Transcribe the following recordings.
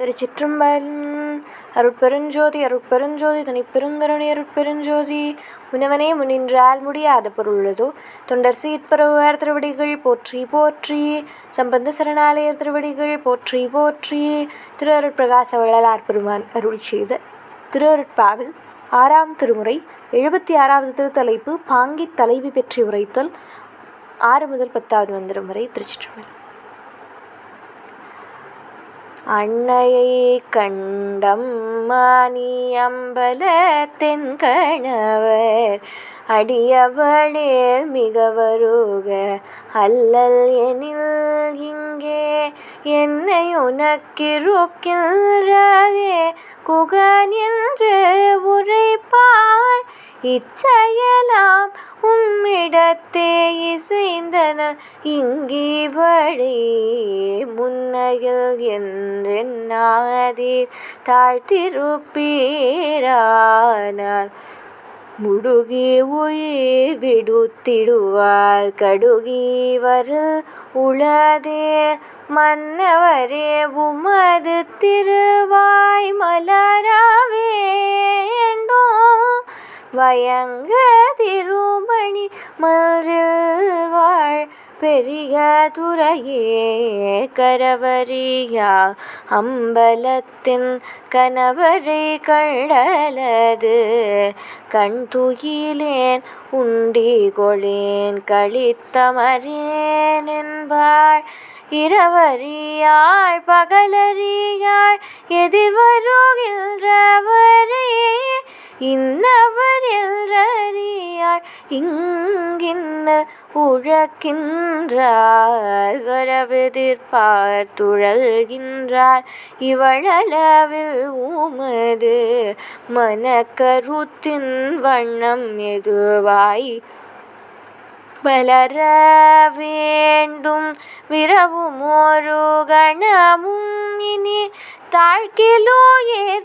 திருச்சிற்றம்பலம் அருட்பெருஞ்சோதி அருட்பெருஞ்சோதி தனிப்பெருங்கருணை அருட்பெருஞ்சோதி. முனவனே முனின்றால் முடியாத பொருளதோ தொண்டர் சீட்பரவார் திருவடிகள் போற்றி போற்றி. சம்பந்த சரணாலயர் திருவடிகள் போற்றி போற்றி. திரு அருட்பிரகாச வள்ளலார் பெருமான் அருள் செய்த திரு அருட்பாவில் ஆறாம் திருமுறை எழுபத்தி ஆறாவது திருத்தலைப்பு பாங்கி தலைவி பெற்றி உரைத்தல். ஆறு முதல் பத்தாவது மந்திரம் வரை திருச்சிற்றம்பலம். அன்னையை கண்டம் மானி அம்பலத்தின் கணவர். அடியவளேல் மிக வருக அல்லல் எனில் இங்கே என்னை உனக்கிருக்கின்றதே குகன் என்று உரைப்பார் இச்செயலாம் உம்மிடத்தே இசைந்தன இங்கே வழி முன்னையில் என்றென்னாதீர். தாழ்த்திருப்பீரானால் முடுகி உயிர் விடுத்திடுவார். கடுகி வரு உளதே மன்னவரே உமது திருவாய் மலராவே. வயங்க திருமணி மன்றில் வாழ் பெரிய துறையே கரவரியா அம்பலத்தின் கணவரை கண்டலது கண் துயிலேன் உண்டி கொளேன் கழித்தமரேன் என்பாள். இரவறியாள் பகலறியாள் எதிர்வருகின்றவரே இன்னவர் என்றறியாள் இங்கின்ன உழக்கின்றார். வரவெதிர்பார் துழல்கின்றார். இவளளவில் உமது மனக்கருத்தின் வண்ணம் எதுவாய் மலர வேண்டும். விரவும் ஒரு கணமும் இனி தாழ்கிலோ ஏ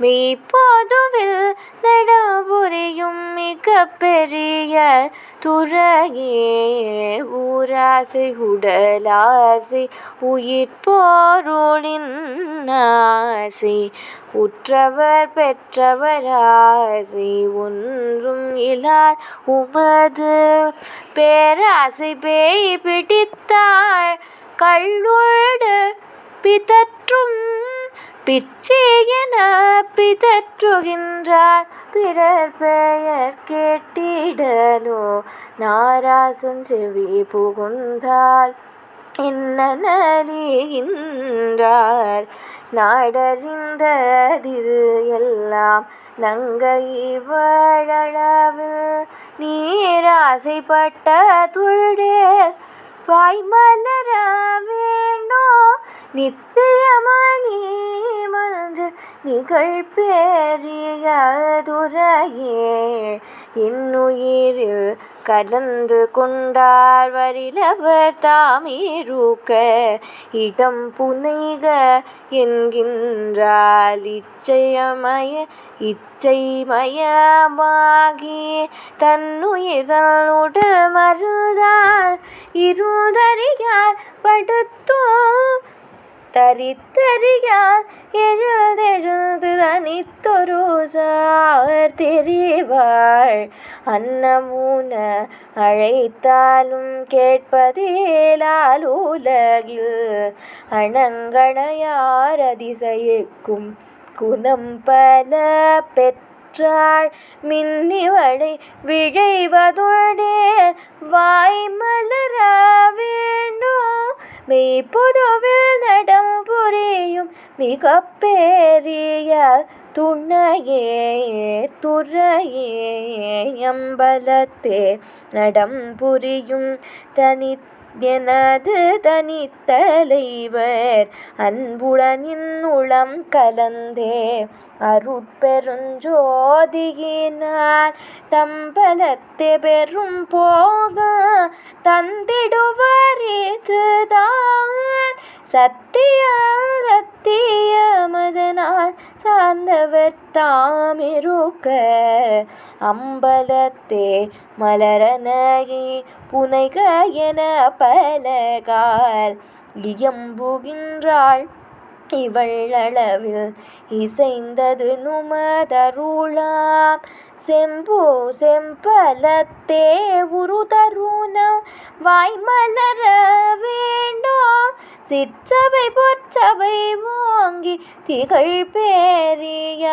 மெய்ப்பொதுவில் நடபுரியும் மிக பெரிய துறையே. ஊராசை உடலாசை உயிர் உயிர்ப்போருளின் ஆசை. உற்றவர் பெற்றவராசை ஒன்றும் இலார் உமது பேராசை பேய் பிடித்தாள் கள்ளுடு பிதற்றும் பிச்சையென பிதற்றுகின்றார். பிறர் பெயர் கேட்டிடலோ? நாராசன் செவி புகுந்தால் என்ன நலிகின்றார்? நாடறிந்ததிது எல்லாம் நங்கை வழளவு. நீராசைப்பட்ட துழே வாய்மலர வேணோ நித்தியமணி மன்று நிகழ்பெரிய துறையே இன்னுயிரில் கலந்து கொண்டார் வரிலவர் தாமீருக்க. இடம் புனைக என்கின்றால் இச்சையமய இச்சைமயமாகி தன்னுயிரோடு உடல் மருதால் இருதறியால் படுத்தோ தரித்தறியால் எழுதெழுது தனித்தொருசார் தெரிவாள். அன்னமூன அழைத்தாலும் கேட்பதேலால் உலகில் அணங்கணையார் அதிசயிக்கும் குணம் பல பெற்றாள். மின்னிவளை விழைவதுடே வாய் மலர மெய்ப்பொதுவில் நடம் புரியும் மிக பெரிய துணையே துறையே எம்பலத்தே. நடம் புரியும் தனித்த எனது தனித்தலைவர் அன்புடனின் உளம் கலந்தே. அருட்பெருஞ்சோதியினால் தம்பலத்தை பெரும் போக தந்திடுவர் இதுதான் சத்திய தீய மதனால் சார்ந்தவர் தாமிருக்க அம்பலத்தே மலரனகி புனைக என பலகால் இயம்புகின்றாள். இவள்ளளவில் இசைந்தது நுமதருளாம். செம்பு செம்பலத்தே உருதருணம் வாய்மலர வேண்டும். சிற்றவை பொற்றவை வாங்கி திகழ் பேரிய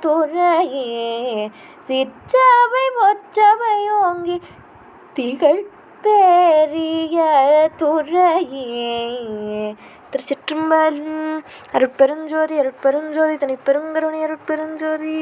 துறையே. சிற்றவை பொற்றவை ஓங்கி திகழ் பேரிய துறையே. திருச்சிற்றம்பலம் அருட்பெருஞ்சோதி அருட்பெருஞ்சோதி தனிப்பெருங்கருணை அருட்பெருஞ்சோதி.